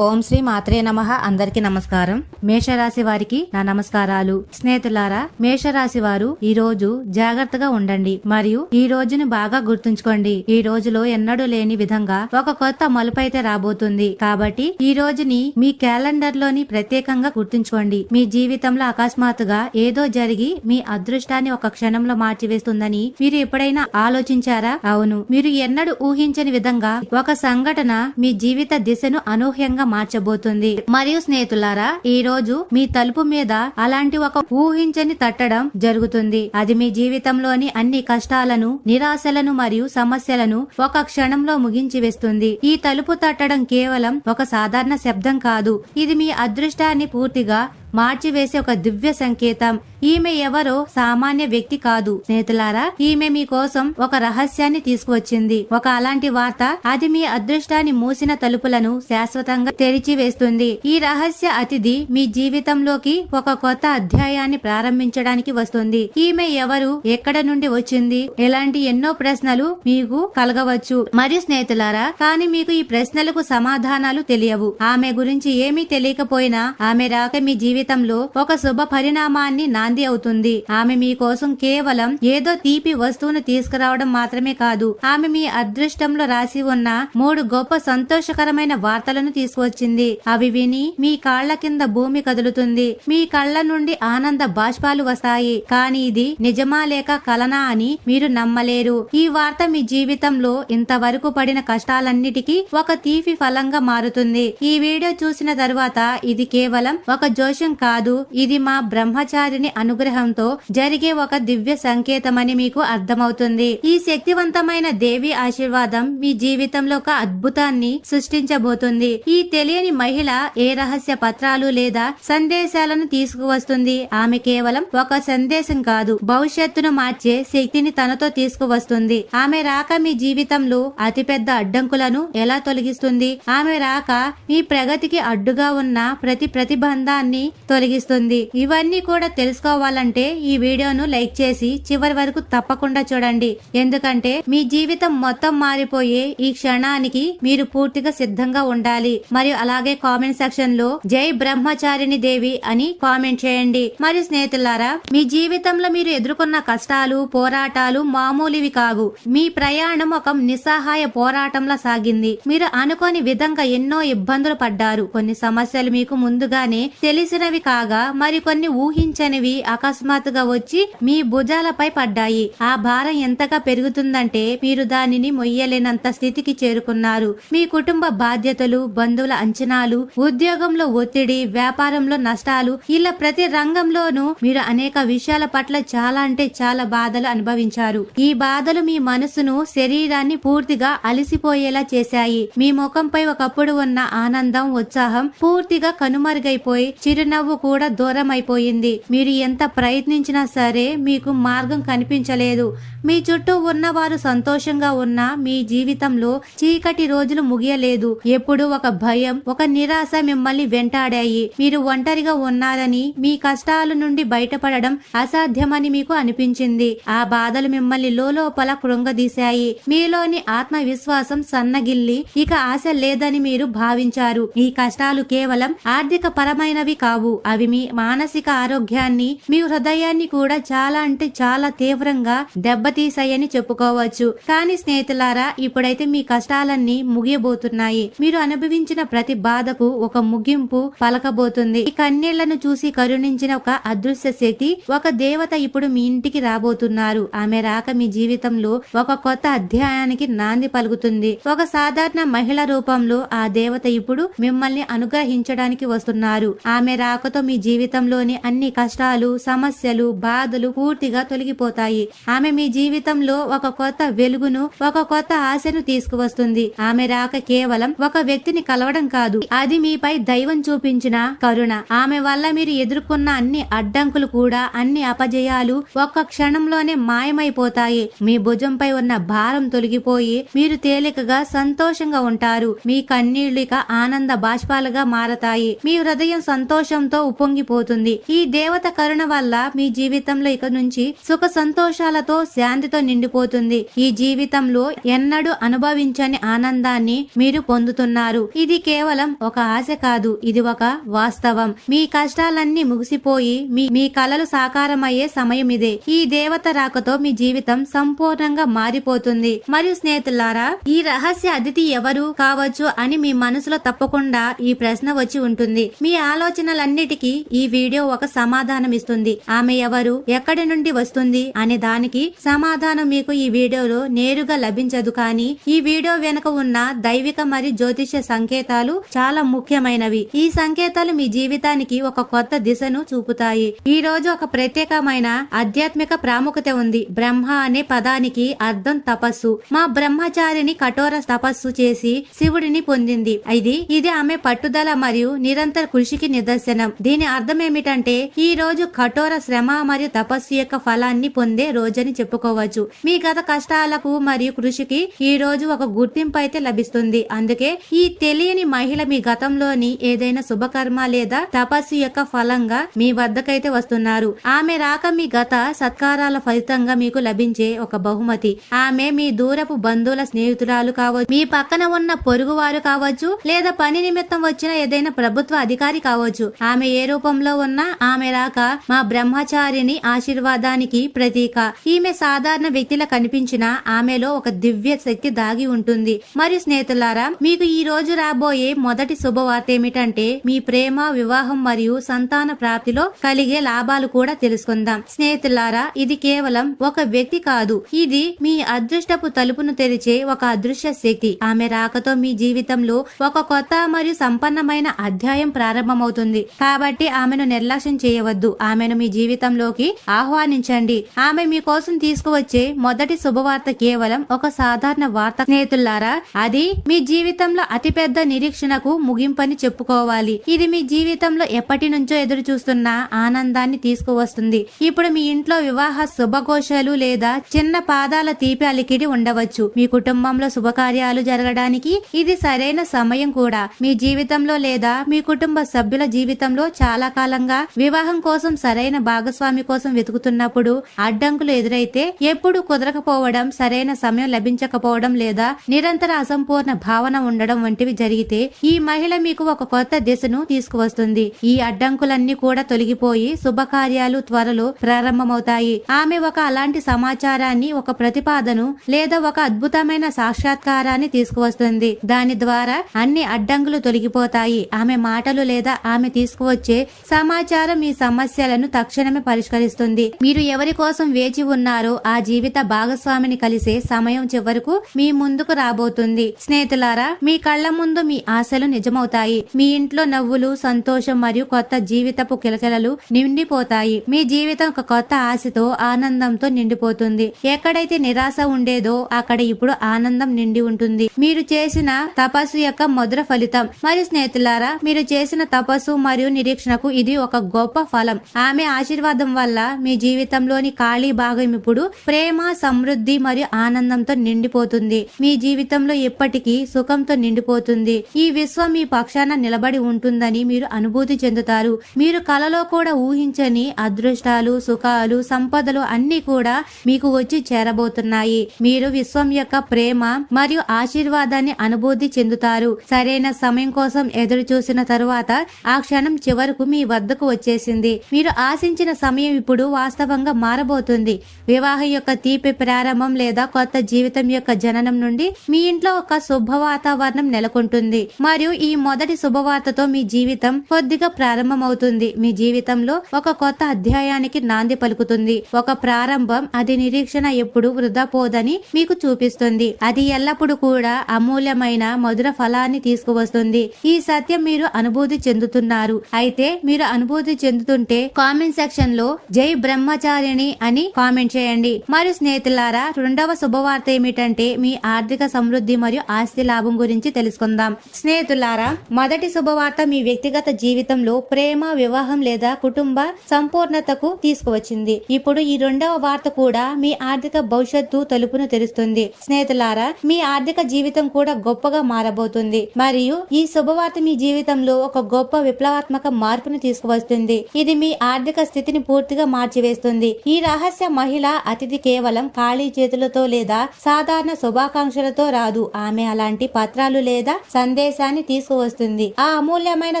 ఓం శ్రీ మాత్రే నమ. అందరికి నమస్కారం. మేషరాశి వారికి నా నమస్కారాలు. స్నేహితులారా మేషరాశి వారు ఈ రోజు జాగ్రత్తగా ఉండండి. మరియు ఈ రోజును బాగా గుర్తుంచుకోండి. ఈ రోజులో ఎన్నడూ లేని విధంగా ఒక కొత్త మలుపు అయితే రాబోతుంది. కాబట్టి ఈ రోజుని మీ క్యాలెండర్లోని ప్రత్యేకంగా గుర్తుంచుకోండి. మీ జీవితంలో అకస్మాత్తుగా ఏదో జరిగి మీ అదృష్టాన్ని ఒక క్షణంలో మార్చివేస్తుందని మీరు ఎప్పుడైనా ఆలోచించారా? అవును. మీరు ఎన్నడూ ఊహించని విధంగా ఒక సంఘటన మీ జీవిత దిశను అనూహ్యంగా మార్చబోతుంది. మరియు స్నేహితులారా ఈ రోజు మీ తలుపు మీద అలాంటి ఒక ఊహించని తట్టడం జరుగుతుంది. అది మీ జీవితంలోని అన్ని కష్టాలను నిరాశలను మరియు సమస్యలను ఒక క్షణంలో ముగించి వేస్తుంది. ఈ తలుపు తట్టడం కేవలం ఒక సాధారణ శబ్దం కాదు. ఇది మీ అదృష్టాన్ని పూర్తిగా మార్చివేసే ఒక దివ్య సంకేతం. ఈమె ఎవరో సామాన్య వ్యక్తి కాదు. స్నేహితులారా ఈమె మీ కోసం ఒక రహస్యాన్ని తీసుకువచ్చింది. ఒక అలాంటి వార్త అది మీ అదృష్టాన్ని మూసిన తలుపులను శాశ్వతంగా తెరిచి వేస్తుంది ఈ రహస్య అతిథి మీ జీవితంలోకి ఒక కొత్త అధ్యాయాన్ని ప్రారంభించడానికి వస్తుంది. ఈమె ఎవరు ఎక్కడ నుండి వచ్చింది ఎలాంటి ఎన్నో ప్రశ్నలు మీకు కలగవచ్చు. మరియు స్నేహితులారా కానీ మీకు ఈ ప్రశ్నలకు సమాధానాలు తెలియవు. ఆమె గురించి ఏమీ తెలియకపోయినా ఆమె రాక మీ జీవితం జీవితంలో ఒక శుభ పరిణామాన్ని నాంది అవుతుంది. ఆమె మీ కోసం కేవలం ఏదో తీపి వస్తువును తీసుకురావడం మాత్రమే కాదు ఆమె మీ అదృష్టంలో రాసి ఉన్న మూడు గొప్ప సంతోషకరమైన వార్తలను తీసుకువచ్చింది అవి విని మీ కాళ్ళ కింద భూమి కదులుతుంది. మీ కళ్ళ నుండి ఆనంద బాష్పాలు వస్తాయి. కానీ ఇది నిజమా లేక కలనా అని మీరు నమ్మలేరు. ఈ వార్త మీ జీవితంలో ఇంతవరకు పడిన కష్టాలన్నిటికీ ఒక తీపి ఫలంగా మారుతుంది. ఈ వీడియో చూసిన తరువాత ఇది కేవలం ఒక జోష్యం కాదు. ఇది మా బ్రహ్మచారిని అనుగ్రహంతో జరిగే ఒక దివ్య సంకేతమని మీకు అర్థమవుతుంది. ఈ శక్తివంతమైన దేవి ఆశీర్వాదం మీ జీవితంలో ఒక అద్భుతాన్ని సృష్టించబోతుంది. ఈ తెలియని మహిళ ఏ రహస్య పత్రాలు లేదా సందేశాలను తీసుకువస్తుంది? ఆమె కేవలం ఒక సందేశం కాదు. భవిష్యత్తును మార్చే శక్తిని తనతో తీసుకువస్తుంది. ఆమె రాక మీ జీవితంలో అతిపెద్ద అడ్డంకులను ఎలా తొలగిస్తుంది? ఆమె రాక మీ ప్రగతికి అడ్డుగా ఉన్న ప్రతి ప్రతిబంధాన్ని తొలగిస్తుంది. ఇవన్నీ కూడా తెలుసుకోవాలంటే ఈ వీడియోను లైక్ చేసి చివరి వరకు తప్పకుండా చూడండి. ఎందుకంటే మీ జీవితం మొత్తం మారిపోయే ఈ క్షణానికి మీరు పూర్తిగా సిద్ధంగా ఉండాలి. మరియు అలాగే కామెంట్ సెక్షన్లో జై బ్రహ్మచారిణి దేవి అని కామెంట్ చేయండి. మరియు స్నేహితులారా మీ జీవితంలో మీరు ఎదుర్కొన్న కష్టాలు పోరాటాలు మామూలివి కావు. మీ ప్రయాణం ఒక నిస్సహాయ పోరాటంలా సాగింది. మీరు అనుకోని విధంగా ఎన్నో ఇబ్బందులు పడ్డారు. కొన్ని సమస్యలు మీకు ముందుగానే తెలిసినవి కాగా మరికొన్ని ఊహించనివి అకస్మాత్తుగా వచ్చి మీ భుజాలపై పడ్డాయి. ఆ భారం ఎంతగా పెరుగుతుందంటే మీరు దానిని మొయ్యలేనంత స్థితికి చేరుకున్నారు. మీ కుటుంబ బాధ్యతలు బంధువుల అంచనాలు ఉద్యోగంలో ఒత్తిడి వ్యాపారంలో నష్టాలు ఇలా ప్రతి రంగంలోనూ మీరు అనేక విషయాల పట్ల చాలా అంటే చాలా బాధలు అనుభవించారు. ఈ బాధలు మీ మనసును శరీరాన్ని పూర్తిగా అలసిపోయేలా చేశాయి. మీ ముఖంపై ఒకప్పుడు ఉన్న ఆనందం ఉత్సాహం పూర్తిగా కనుమరుగైపోయి చిరునవ్వు కూడా దూరం అయిపోయింది మీరు ఎంత ప్రయత్నించినా సరే మీకు మార్గం కనిపించలేదు. మీ చుట్టూ ఉన్నవారు సంతోషంగా ఉన్నా మీ జీవితంలో చీకటి రోజులు ముగియలేదు. ఎప్పుడు ఒక భయం ఒక నిరాశ మిమ్మల్ని వెంటాడాయి. మీరు ఒంటరిగా ఉన్నారని మీ కష్టాల నుండి బయటపడడం అసాధ్యమని మీకు అనిపించింది. ఆ బాధలు మిమ్మల్ని లోపల కృంగదీశాయి. మీలోని ఆత్మవిశ్వాసం సన్నగిల్లి ఇక ఆశ లేదని మీరు భావించారు. ఈ కష్టాలు కేవలం ఆర్థిక పరమైనవి కావు. అవి మీ మానసిక ఆరోగ్యాన్ని మీ హృదయాన్ని కూడా చాలా అంటే చాలా తీవ్రంగా దెబ్బతీసాయని చెప్పుకోవచ్చు. కానీ స్నేహితులారా ఇప్పుడైతే మీ కష్టాలన్నీ ముగియబోతున్నాయి. మీరు అనుభవించిన ప్రతి బాధకు ఒక ముగింపు పలకబోతుంది. ఈ కన్నీళ్ళను చూసి కరుణించిన ఒక అదృశ్య శక్తి ఒక దేవత ఇప్పుడు మీ ఇంటికి రాబోతున్నారు. ఆమె రాక మీ జీవితంలో ఒక కొత్త అధ్యాయానికి నాంది పలుకుతుంది. ఒక సాధారణ మహిళ రూపంలో ఆ దేవత ఇప్పుడు మిమ్మల్ని అనుగ్రహించడానికి వస్తున్నారు. ఆమె రాక రాకతో మీ జీవితంలోని అన్ని కష్టాలు సమస్యలు బాధలు పూర్తిగా తొలగిపోతాయి. ఆమె మీ జీవితంలో ఒక కొత్త వెలుగును ఒక కొత్త ఆశను తీసుకువస్తుంది. ఆమె రాక కేవలం ఒక వ్యక్తిని కలవడం కాదు అది మీపై దైవం చూపించిన కరుణ. ఆమె వల్ల మీరు ఎదుర్కొన్న అన్ని అడ్డంకులు కూడా అన్ని అపజయాలు ఒక్క క్షణంలోనే మాయమైపోతాయి. మీ భుజంపై ఉన్న భారం తొలగిపోయి మీరు తేలికగా సంతోషంగా ఉంటారు. మీ కన్నీళ్ళు ఇక ఆనంద బాష్పాలుగా మారతాయి. మీ హృదయం సంతోషంతో ఉప్పొంగిపోతుంది. ఈ దేవత కరుణ వల్ల మీ జీవితంలో ఇక నుంచి సుఖ సంతోషాలతో శాంతితో నిండిపోతుంది. ఈ జీవితంలో ఎన్నడూ అనుభవించని ఆనందాన్ని మీరు పొందుతున్నారు. ఇది కేవలం ఒక ఆశ కాదు. ఇది ఒక వాస్తవం. మీ కష్టాలన్నీ ముగిసిపోయి మీ మీ కలలు సాకారమయ్యే సమయం ఇదే. ఈ దేవత రాకతో మీ జీవితం సంపూర్ణంగా మారిపోతుంది. మరియు స్నేహితులారా ఈ రహస్య అతిథి ఎవరు కావచ్చు అని మీ మనసులో తప్పకుండా ఈ ప్రశ్న వచ్చి ఉంటుంది. మీ ఆలోచనలన్నీ ఆలోచనలన్నిటికీ ఈ వీడియో ఒక సమాధానం ఇస్తుంది ఆమె ఎవరు ఎక్కడి నుండి వస్తుంది అనే దానికి సమాధానం మీకు ఈ వీడియోలో నేరుగా లభించదు. కానీ ఈ వీడియో వెనుక ఉన్న దైవిక మరియు జ్యోతిష్య సంకేతాలు చాలా ముఖ్యమైనవి. ఈ సంకేతాలు మీ జీవితానికి ఒక కొత్త దిశను చూపుతాయి. ఈ రోజు ఒక ప్రత్యేకమైన ఆధ్యాత్మిక ప్రాముఖ్యత ఉంది. బ్రహ్మ అనే పదానికి అర్థం తపస్సు. మా బ్రహ్మచారిని కఠోర తపస్సు చేసి శివుడిని పొందింది. ఇది ఇది ఆమె పట్టుదల మరియు నిరంతర కృషికి నిదర్శనం. దీని అర్థం ఏమిటంటే ఈ రోజు కఠోర శ్రమ మరియు తపస్సు యొక్క ఫలాన్ని పొందే రోజని చెప్పుకోవచ్చు. మీ గత కష్టాలకు మరియు కృషికి ఈ రోజు ఒక గుర్తింపు అయితే లభిస్తుంది. అందుకే ఈ తెలియని మహిళ మీ గతంలోని ఏదైనా శుభకర్మ లేదా తపస్సు యొక్క ఫలంగా మీ వద్దకైతే వస్తున్నారు. ఆమె రాక మీ గత సత్కారాల ఫలితంగా మీకు లభించే ఒక బహుమతి. ఆమె మీ దూరపు బంధువుల స్నేహితురాలు కావచ్చు మీ పక్కన ఉన్న పొరుగువారు కావచ్చు లేదా పని నిమిత్తం వచ్చిన ఏదైనా ప్రభుత్వ అధికారి కావచ్చు. ఆమె ఆమె ఏ రూపంలో ఉన్నా ఆమె రాక మా బ్రహ్మచారిని ఆశీర్వాదానికి ప్రతీక. ఈమె సాధారణ వ్యక్తిలా కనిపించిన ఆమెలో ఒక దివ్య శక్తి దాగి ఉంటుంది. మరియు స్నేహితులారా మీకు ఈ రోజు రాబోయే మొదటి శుభవార్త ఏమిటంటే మీ ప్రేమ వివాహం మరియు సంతాన ప్రాప్తిలో కలిగే లాభాలు కూడా తెలుసుకుందాం. స్నేహితులారా ఇది కేవలం ఒక వ్యక్తి కాదు. ఇది మీ అదృష్టపు తలుపును తెరిచే ఒక అదృశ్య శక్తి. ఆమె రాకతో మీ జీవితంలో ఒక కొత్త మరియు సంపన్నమైన అధ్యాయం ప్రారంభమవుతుంది. కాబట్టి ఆమెను నిర్లక్ష్యం చేయవద్దు. ఆమెను మీ జీవితంలోకి ఆహ్వానించండి. ఆమె మీకోసం తీసుకువచ్చే మొదటి శుభవార్త కేవలం ఒక సాధారణ వార్త. స్నేహితులారా అది మీ జీవితంలో అతిపెద్ద నిరీక్షణకు ముగింపని చెప్పుకోవాలి. ఇది మీ జీవితంలో ఎప్పటి నుంచో ఎదురు చూస్తున్న ఆనందాన్ని తీసుకువస్తుంది. ఇప్పుడు మీ ఇంట్లో వివాహ శుభఘోషాలు లేదా చిన్న పాదాల తీపి అలికిడి ఉండవచ్చు. మీ కుటుంబంలో శుభకార్యాలు జరగడానికి ఇది సరైన సమయం కూడా. మీ జీవితంలో లేదా మీ కుటుంబ సభ్యుల జీవితంలో చాలా కాలంగా వివాహం కోసం సరైన భాగస్వామి కోసం వెతుకుతున్నప్పుడు అడ్డంకులు ఎదురైతే ఎప్పుడు కుదరకపోవడం సరైన సమయం లభించకపోవడం లేదా నిరంతర అసంపూర్ణ భావన ఉండడం వంటివి జరిగితే ఈ మహిళ మీకు ఒక కొత్త దిశను తీసుకువస్తుంది. ఈ అడ్డంకులన్నీ కూడా తొలగిపోయి శుభకార్యాలు త్వరలో ప్రారంభమవుతాయి. ఆమె ఒక అలాంటి సమాచారాన్ని ఒక ప్రతిపాదను లేదా ఒక అద్భుతమైన సాక్షాత్కారాన్ని తీసుకువస్తుంది. దాని ద్వారా అన్ని అడ్డంకులు తొలగిపోతాయి. ఆమె మాటలు లేదా ఆమె తీసుకు వచ్చే సమాచారం మీ సమస్యలను తక్షణమే పరిష్కరిస్తుంది. మీరు ఎవరి కోసం వేచి ఉన్నారో ఆ జీవిత భాగస్వామిని కలిసే సమయం చివరకు మీ ముందుకు రాబోతుంది. స్నేహితులారా మీ కళ్ళ ముందు మీ ఆశలు నిజమవుతాయి. మీ ఇంట్లో నవ్వులు సంతోషం మరియు కొత్త జీవితపు కిలకిలలు నిండిపోతాయి. మీ జీవితం ఒక కొత్త ఆశతో ఆనందంతో నిండిపోతుంది. ఎక్కడైతే నిరాశ ఉండేదో అక్కడ ఇప్పుడు ఆనందం నిండి ఉంటుంది. మీరు చేసిన తపస్సు యొక్క మధుర ఫలితం. మరియు స్నేహితులారా మీరు చేసిన తపస్సు మరియు నిరీక్షణకు ఇది ఒక గొప్ప ఫలం. ఆమె ఆశీర్వాదం వల్ల మీ జీవితంలోని ఖాళీ భాగం ఇప్పుడు ప్రేమ సమృద్ధి మరియు ఆనందంతో నిండిపోతుంది. మీ జీవితంలో ఎప్పటికీ సుఖంతో నిండిపోతుంది. ఈ విశ్వం మీ పక్షాన నిలబడి ఉంటుందని మీరు అనుభూతి చెందుతారు. మీరు కలలో కూడా ఊహించని అదృష్టాలు సుఖాలు సంపదలు అన్ని కూడా మీకు వచ్చి చేరబోతున్నాయి. మీరు విశ్వం యొక్క ప్రేమ మరియు ఆశీర్వాదాన్ని అనుభూతి చెందుతారు. సరైన సమయం కోసం ఎదురు చూసిన తరువాత ఆ క్షణం చివరకు మీ వద్దకు వచ్చేసింది. మీరు ఆశించిన సమయం ఇప్పుడు వాస్తవంగా మారబోతుంది. వివాహం యొక్క తీపి ప్రారంభం లేదా కొత్త జీవితం యొక్క జననం నుండి మీ ఇంట్లో ఒక శుభ వాతావరణం నెలకొంటుంది. మరియు ఈ మొదటి శుభవార్తతో మీ జీవితం కొద్దిగా ప్రారంభమవుతుంది. మీ జీవితంలో ఒక కొత్త అధ్యాయానికి నాంది పలుకుతుంది. ఒక ప్రారంభం అది నిరీక్షణ ఎప్పుడు వృధా పోదని మీకు చూపిస్తుంది. అది ఎల్లప్పుడూ కూడా అమూల్యమైన మధుర ఫలాన్ని తీసుకువస్తుంది. ఈ సత్యం మీరు అనుభూతి చెందుతున్నారు. అయితే మీరు అనుభూతి చెందుతుంటే కామెంట్ సెక్షన్లో జై బ్రహ్మచారిణి అని కామెంట్ చేయండి. మరియు స్నేహితులారా రెండవ శుభవార్త ఏమిటంటే మీ ఆర్థిక సమృద్ధి మరియు ఆస్తి లాభం గురించి తెలుసుకుందాం. స్నేహితులారా మొదటి శుభవార్త మీ వ్యక్తిగత జీవితంలో ప్రేమ వివాహం లేదా కుటుంబ సంపూర్ణతకు తీసుకువచ్చింది. ఇప్పుడు ఈ రెండవ వార్త కూడా మీ ఆర్థిక భవిష్యత్తు తలుపును తెరుస్తుంది. స్నేహితులారా మీ ఆర్థిక జీవితం కూడా గొప్పగా మారబోతుంది. మరియు ఈ శుభవార్త మీ జీవితంలో ఒక గొప్ప విప్లవాత్మక మార్పును తీసుకువస్తుంది. ఇది మీ ఆర్థిక స్థితిని పూర్తిగా మార్చివేస్తుంది. ఈ రహస్య మహిళ అతిథి కేవలం ఖాళీ చేతులతో లేదా సాధారణ శుభాకాంక్షలతో రాదు. ఆమె అలాంటి పత్రాలు లేదా సందేశాన్ని తీసుకువస్తుంది. ఆ అమూల్యమైన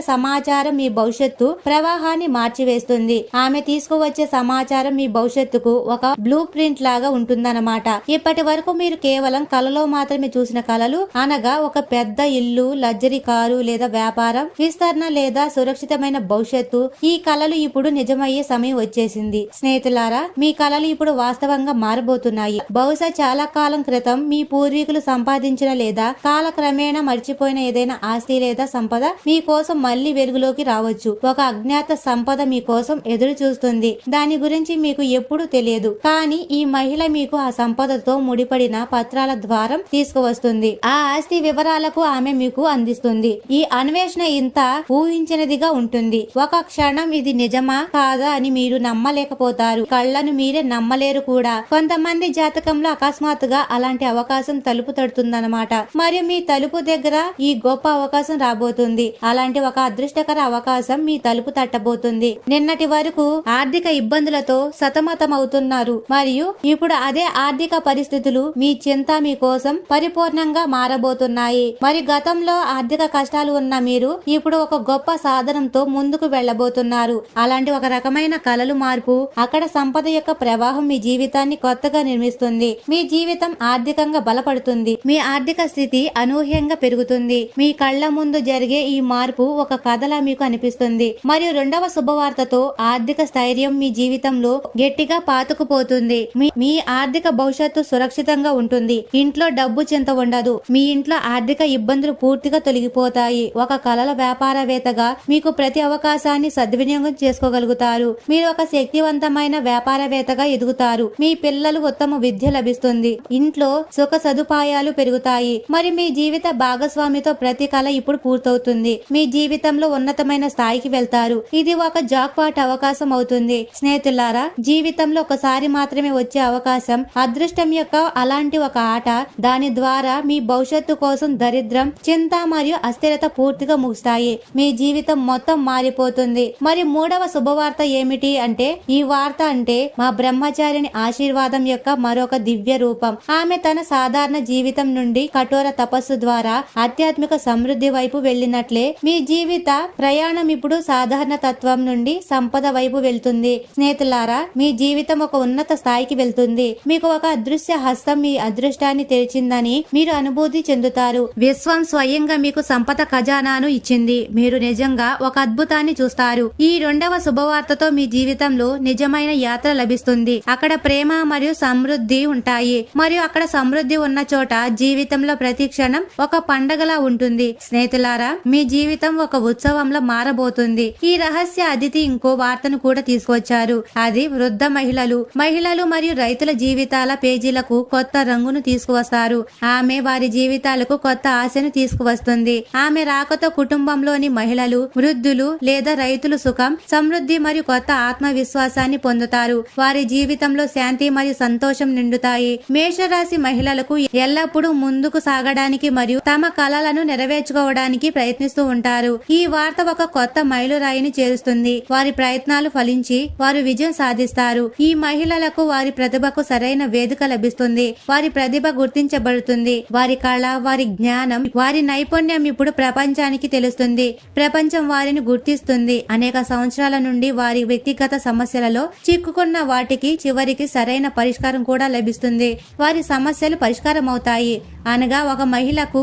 సమాచారం మీ భవిష్యత్తు ప్రవాహాన్ని మార్చివేస్తుంది. ఆమె తీసుకువచ్చే సమాచారం మీ భవిష్యత్తుకు ఒక బ్లూ ప్రింట్ లాగా ఉంటుందన్నమాట. ఇప్పటి వరకు మీరు కేవలం కలలో మాత్రమే చూసిన కలలు అనగా ఒక పెద్ద ఇల్లు లగ్జరీ కారు లేదా వ్యాపారం విస్తరణ లేదా సురక్షిత సురక్షితమైన భవిష్యత్తు. ఈ కళలు ఇప్పుడు నిజమయ్యే సమయం వచ్చేసింది. స్నేహితులారా మీ కళలు ఇప్పుడు వాస్తవంగా మారబోతున్నాయి. బహుశా చాలా కాలం క్రితం మీ పూర్వీకులు సంపాదించిన లేదా కాలక్రమేణా మర్చిపోయిన ఏదైనా ఆస్తి లేదా సంపద మీ కోసం మళ్ళీ వెలుగులోకి రావచ్చు. ఒక అజ్ఞాత సంపద మీ కోసం ఎదురు చూస్తుంది. దాని గురించి మీకు ఎప్పుడూ తెలియదు. కానీ ఈ మహిళ మీకు ఆ సంపదతో ముడిపడిన పత్రాల ద్వారం తీసుకువస్తుంది. ఆ ఆస్తి వివరాలకు ఆమె మీకు అందిస్తుంది. ఈ అన్వేషణ ఇంత ఊహించినదిగా ఉంటుంది. ఒక క్షణం ఇది నిజమా? కాదా అని మీరు నమ్మలేకపోతారు. కళ్ళను మీరే నమ్మలేరు కూడా. కొంతమంది జాతకంలో అకస్మాత్తుగా అలాంటి అవకాశం తలుపు తడుతుందన్నమాట. మరియు మీ తలుపు దగ్గర ఈ గొప్ప అవకాశం రాబోతుంది. అలాంటి ఒక అదృష్టకర అవకాశం మీ తలుపు తట్టబోతుంది. నిన్నటి వరకు ఆర్థిక ఇబ్బందులతో సతమతం అవుతున్నారు మరియు ఇప్పుడు అదే ఆర్థిక పరిస్థితులు మీ చింత మీ కోసం పరిపూర్ణంగా మారబోతున్నాయి. మరి గతంలో ఆర్థిక కష్టాలు ఉన్న మీరు ఇప్పుడు ఒక గొప్ప సాధనంతో ముందుకు వెళ్ళబోతున్నారు. అలాంటి ఒక రకమైన కలలు మార్పు అక్కడ సంపద యొక్క ప్రవాహం మీ జీవితాన్ని కొత్తగా నిర్మిస్తుంది. మీ జీవితం ఆర్థికంగా బలపడుతుంది. మీ ఆర్థిక స్థితి అనూహ్యంగా పెరుగుతుంది. మీ కళ్ళ ముందు జరిగే ఈ మార్పు ఒక కథలా మీకు అనిపిస్తుంది. మరియు రెండవ శుభవార్తతో ఆర్థిక స్థైర్యం మీ జీవితంలో గట్టిగా పాతుకుపోతుంది. మీ ఆర్థిక భవిష్యత్తు సురక్షితంగా ఉంటుంది. ఇంట్లో డబ్బు చింత ఉండదు. మీ ఇంట్లో ఆర్థిక ఇబ్బందులు పూర్తిగా తొలగిపోతాయి. ఒక కళల వ్యాపారవేత్తగా మీకు ప్రతి అవకాశాన్ని సద్వినియోగం చేసుకోగలుగుతారు. మీరు ఒక శక్తివంతమైన వ్యాపారవేత్తగా ఎదుగుతారు. మీ పిల్లలు ఉత్తమ విద్య లభిస్తుంది. ఇంట్లో సుఖ సదుపాయాలు పెరుగుతాయి. మరి మీ జీవిత భాగస్వామితో ప్రతి కళ ఇప్పుడు పూర్తవుతుంది. మీ జీవితంలో ఉన్నతమైన స్థాయికి వెళ్తారు. ఇది ఒక జాక్పాట్ అవకాశం అవుతుంది. స్నేహితులారా జీవితంలో ఒకసారి మాత్రమే వచ్చే అవకాశం అదృష్టం యొక్క అలాంటి ఒక ఆట. దాని ద్వారా మీ భవిష్యత్తు కోసం దరిద్రం చింత మరియు అస్థిరత పూర్తిగా ముగుస్తాయి. మీ జీవితం మొత్తం మొత్తం మారిపోతుంది. మరి మూడవ శుభవార్త ఏమిటి అంటే ఈ వార్త అంటే మా బ్రహ్మచారిని ఆశీర్వాదం యొక్క మరొక దివ్య రూపం. ఆమె తన సాధారణ జీవితం నుండి కఠోర తపస్సు ద్వారా ఆధ్యాత్మిక సమృద్ధి వైపు వెళ్ళినట్లే మీ జీవిత ప్రయాణం ఇప్పుడు సాధారణ తత్వం నుండి సంపద వైపు వెళ్తుంది. స్నేహితులారా మీ జీవితం ఒక ఉన్నత స్థాయికి వెళ్తుంది. మీకు ఒక అదృశ్య హస్తం మీ అదృష్టాన్ని తెరిచిందని మీరు అనుభూతి చెందుతారు. విశ్వం స్వయంగా మీకు సంపద ఖజానాను ఇచ్చింది. మీరు నిజంగా ఒక ఒక అద్భుతాన్ని చూస్తారు. ఈ రెండవ శుభవార్తతో మీ జీవితంలో నిజమైన యాత్ర లభిస్తుంది. అక్కడ ప్రేమ మరియు సమృద్ధి ఉంటాయి. మరియు అక్కడ సమృద్ధి ఉన్న చోట జీవితంలో ప్రతి క్షణం ఒక పండగలా ఉంటుంది. స్నేహితులారా మీ జీవితం ఒక ఉత్సవంలో మారబోతుంది. ఈ రహస్య అతిథి ఇంకో వార్తను కూడా తీసుకొచ్చారు. అది వృద్ధ మహిళలు. మహిళలు మరియు రైతుల జీవితాల పేజీలకు కొత్త రంగును తీసుకువస్తారు. ఆమె వారి జీవితాలకు కొత్త ఆశను తీసుకువస్తుంది. ఆమె రాకతో కుటుంబంలోని మహిళలు వృద్ధులు లేదా రైతులు సుఖం సమృద్ధి మరియు కొత్త ఆత్మవిశ్వాసాన్ని పొందుతారు. వారి జీవితంలో శాంతి మరియు సంతోషం నిండుతాయి. మేషరాశి మహిళలకు ఎల్లప్పుడూ ముందుకు సాగడానికి మరియు తమ కళలను నెరవేర్చుకోవడానికి ప్రయత్నిస్తూ ఉంటారు. ఈ వార్త ఒక కొత్త మైలురాయిని చేరుస్తుంది. వారి ప్రయత్నాలు ఫలించి వారు విజయం సాధిస్తారు. ఈ మహిళలకు వారి ప్రతిభకు సరైన వేదిక లభిస్తుంది. వారి ప్రతిభ గుర్తించబడుతుంది. వారి కళ వారి జ్ఞానం వారి నైపుణ్యం ఇప్పుడు ప్రపంచానికి తెలుస్తుంది. ప్రపంచం వారి వారిని గుర్తిస్తుంది. అనేక సంవత్సరాల నుండి వారి వ్యక్తిగత సమస్యలలో చిక్కుకున్న వాటికి చివరికి సరైన పరిష్కారం కూడా లభిస్తుంది. వారి సమస్యలు పరిష్కారం అవుతాయి అనగా ఒక మహిళకు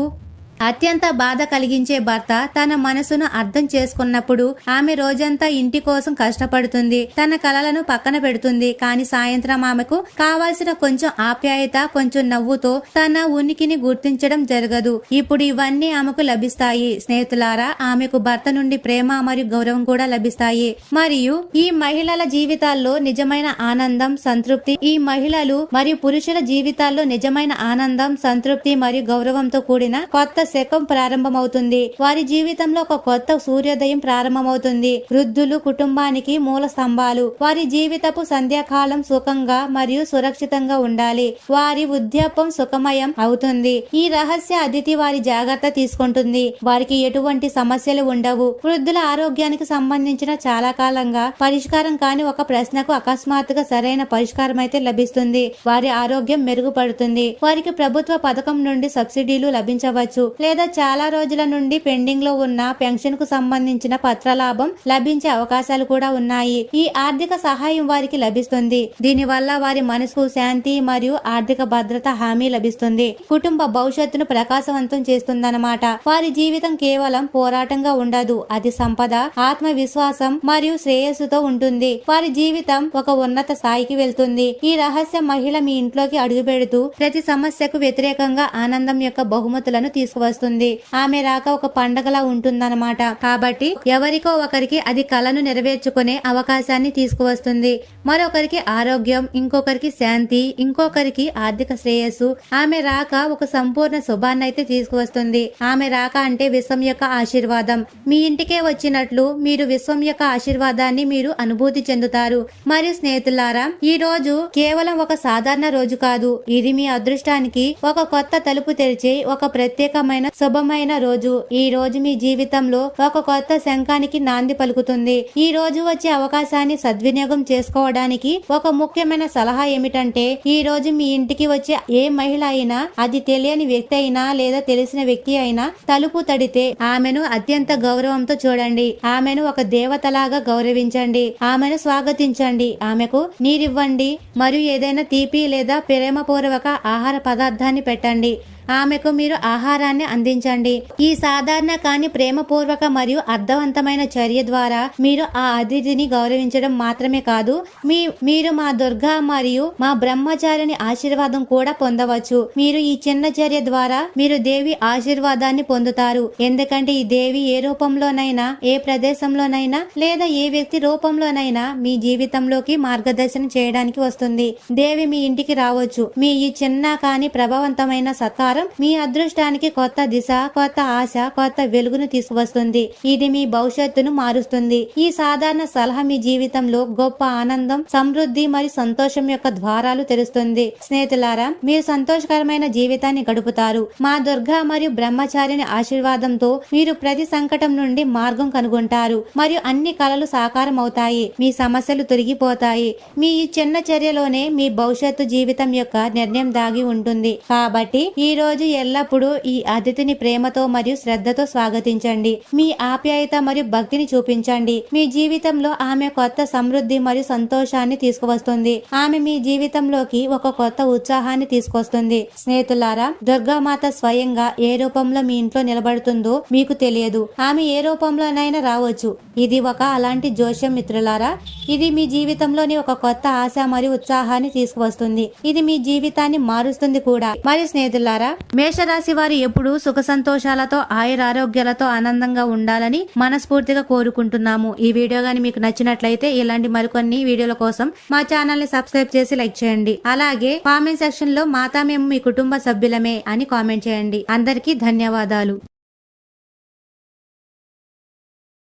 అత్యంత బాధ కలిగించే భర్త తన మనసును అర్థం చేసుకున్నప్పుడు ఆమె రోజంతా ఇంటి కోసం కష్టపడుతుంది. తన కలలను పక్కన పెడుతుంది. కానీ సాయంత్రం ఆమెకు కావాల్సిన కొంచెం ఆప్యాయత కొంచెం నవ్వుతో తన ఉనికిని గుర్తించడం జరగదు. ఇప్పుడు ఇవన్నీ ఆమెకు లభిస్తాయి. స్నేహితులారా ఆమెకు భర్త నుండి ప్రేమ మరియు గౌరవం కూడా లభిస్తాయి. మరియు ఈ మహిళల జీవితాల్లో నిజమైన ఆనందం సంతృప్తి ఈ మహిళలు మరియు పురుషుల జీవితాల్లో నిజమైన ఆనందం సంతృప్తి మరియు గౌరవంతో కూడిన కొత్త శకం ప్రారంభమవుతుంది. వారి జీవితంలో ఒక కొత్త సూర్యోదయం ప్రారంభమవుతుంది. వృద్ధులు కుటుంబానికి మూల స్తంభాలు. వారి జీవితపు సంధ్యాకాలం సుఖంగా మరియు సురక్షితంగా ఉండాలి. వారి వృద్ధాపం సుఖమయం అవుతుంది. ఈ రహస్య అతిథి వారి జాగ్రత్త తీసుకుంటుంది. వారికి ఎటువంటి సమస్యలు ఉండవు. వృద్ధుల ఆరోగ్యానికి సంబంధించిన చాలా కాలంగా పరిష్కారం కాని ఒక ప్రశ్నకు అకస్మాత్తుగా సరైన పరిష్కారం అయితే లభిస్తుంది. వారి ఆరోగ్యం మెరుగుపడుతుంది. వారికి ప్రభుత్వ పథకం నుండి సబ్సిడీలు లభించవచ్చు. లేదా చాలా రోజుల నుండి పెండింగ్లో ఉన్న పెన్షన్కు సంబంధించిన పత్రలాభం లభించే అవకాశాలు కూడా ఉన్నాయి. ఈ ఆర్థిక సహాయం వారికి లభిస్తుంది. దీనివల్ల వారి మనసుకు శాంతి మరియు ఆర్థిక భద్రత హామీ లభిస్తుంది. కుటుంబ భవిష్యత్తును ప్రకాశవంతం చేస్తుందన్నమాట. వారి జీవితం కేవలం పోరాటంగా ఉండదు. అది సంపద ఆత్మవిశ్వాసం మరియు శ్రేయస్సుతో ఉంటుంది. వారి జీవితం ఒక ఉన్నత స్థాయికి వెళ్తుంది. ఈ రహస్య మహిళ మీ ఇంట్లోకి అడుగుపెడుతూ ప్రతి సమస్యకు వ్యతిరేకంగా ఆనందం యొక్క బహుమతులను తీసుకు వస్తుంది. ఆమె రాక ఒక పండగలా ఉంటుందన్నమాట. కాబట్టి ఎవరికో ఒకరికి అది కలను నెరవేర్చుకునే అవకాశాన్ని తీసుకువస్తుంది. మరొకరికి ఆరోగ్యం ఇంకొకరికి శాంతి ఇంకొకరికి ఆర్థిక శ్రేయస్సు. ఆమె రాక ఒక సంపూర్ణ శుభాన్ని అయితే తీసుకువస్తుంది. ఆమె రాక అంటే విశ్వం యొక్క ఆశీర్వాదం. మీ ఇంటికే వచ్చినట్లు మీరు విశ్వం యొక్క ఆశీర్వాదాన్ని మీరు అనుభూతి చెందుతారు. మరియు స్నేహితులారా ఈ రోజు కేవలం ఒక సాధారణ రోజు కాదు. ఇది మీ అదృష్టానికి ఒక కొత్త తలుపు తెరిచే ఒక ప్రత్యేకమైన శుభమైన రోజు. ఈ రోజు మీ జీవితంలో ఒక కొత్త శంఖానికి నాంది పలుకుతుంది. ఈ రోజు వచ్చే అవకాశాన్ని సద్వినియోగం చేసుకోవడానికి ఒక ముఖ్యమైన సలహా ఏమిటంటే ఈ రోజు మీ ఇంటికి వచ్చే ఏ మహిళ అయినా అది తెలియని వ్యక్తి అయినా లేదా తెలిసిన వ్యక్తి అయినా తలుపు తడితే ఆమెను అత్యంత గౌరవంతో చూడండి. ఆమెను ఒక దేవతలాగా గౌరవించండి. ఆమెను స్వాగతించండి. ఆమెకు నీరివ్వండి. మరియు ఏదైనా తీపి లేదా ప్రేమపూర్వక ఆహార పదార్థాన్ని పెట్టండి. ఆమెకు మీరు ఆహారాన్ని అందించండి. ఈ సాధారణ కాని ప్రేమపూర్వక మరియు అర్థవంతమైన చర్య ద్వారా మీరు ఆ అతిథిని గౌరవించడం మాత్రమే కాదు మీ మీరు మా దుర్గా మరియు మా బ్రహ్మచారిని ఆశీర్వాదం కూడా పొందవచ్చు. మీరు ఈ చిన్న చర్య ద్వారా మీరు దేవి ఆశీర్వాదాన్ని పొందుతారు. ఎందుకంటే ఈ దేవి ఏ రూపంలోనైనా ఏ ప్రదేశంలోనైనా లేదా ఏ వ్యక్తి రూపంలోనైనా మీ జీవితంలోకి మార్గదర్శనం చేయడానికి వస్తుంది. దేవి మీ ఇంటికి రావచ్చు. మీ ఈ చిన్న కాని ప్రభావవంతమైన సత్కారం మీ అదృష్టానికి కొత్త దిశ కొత్త ఆశ కొత్త వెలుగును తీసుకువస్తుంది. ఇది మీ భవిష్యత్తును మారుస్తుంది. ఈ సాధారణ సలహా మీ జీవితంలో గొప్ప ఆనందం సమృద్ధి మరియు సంతోషం యొక్క ద్వారాలు తెరుస్తుంది. స్నేహితులారా మీరు సంతోషకరమైన జీవితాన్ని గడుపుతారు. మా దుర్గా మరియు బ్రహ్మచారిని ఆశీర్వాదంతో మీరు ప్రతి సంకటం నుండి మార్గం కనుగొంటారు. మరియు అన్ని కళలు సాకారం అవుతాయి మీ సమస్యలు తొలగిపోతాయి. మీ ఈ చిన్న చర్యలోనే మీ భవిష్యత్తు జీవితం యొక్క నిర్ణయం దాగి ఉంటుంది. కాబట్టి ఈ రోజు ఎల్లప్పుడూ ఈ అతిథిని ప్రేమతో మరియు శ్రద్ధతో స్వాగతించండి. మీ ఆప్యాయత మరియు భక్తిని చూపించండి. మీ జీవితంలో ఆమె కొత్త సమృద్ధి మరియు సంతోషాన్ని తీసుకువస్తుంది. ఆమె మీ జీవితంలోకి ఒక కొత్త ఉత్సాహాన్ని తీసుకొస్తుంది. స్నేహితులారా దుర్గామాత స్వయంగా ఏ రూపంలో మీ ఇంట్లో నిలబడుతుందో మీకు తెలియదు. ఆమె ఏ రూపంలోనైనా రావచ్చు. ఇది ఒక అలాంటి జోష్యం మిత్రులారా. ఇది మీ జీవితంలోని ఒక కొత్త ఆశ మరియు ఉత్సాహాన్ని తీసుకువస్తుంది. ఇది మీ జీవితాన్ని మారుస్తుంది కూడా. మరి స్నేహితులారా మేషరాశి వారు ఎప్పుడు సుఖ సంతోషాలతో ఆయుర ఆరోగ్యాలతో ఆనందంగా ఉండాలని మనస్ఫూర్తిగా కోరుకుంటున్నాము. ఈ వీడియో గాని మీకు నచ్చినట్లయితే ఇలాంటి మరికొన్ని వీడియోల కోసం మా ఛానల్ని సబ్స్క్రైబ్ చేసి లైక్ చేయండి. అలాగే కామెంట్ సెక్షన్లో మాతా మేము మీ కుటుంబ సభ్యులమే అని కామెంట్ చేయండి. అందరికీ ధన్యవాదాలు.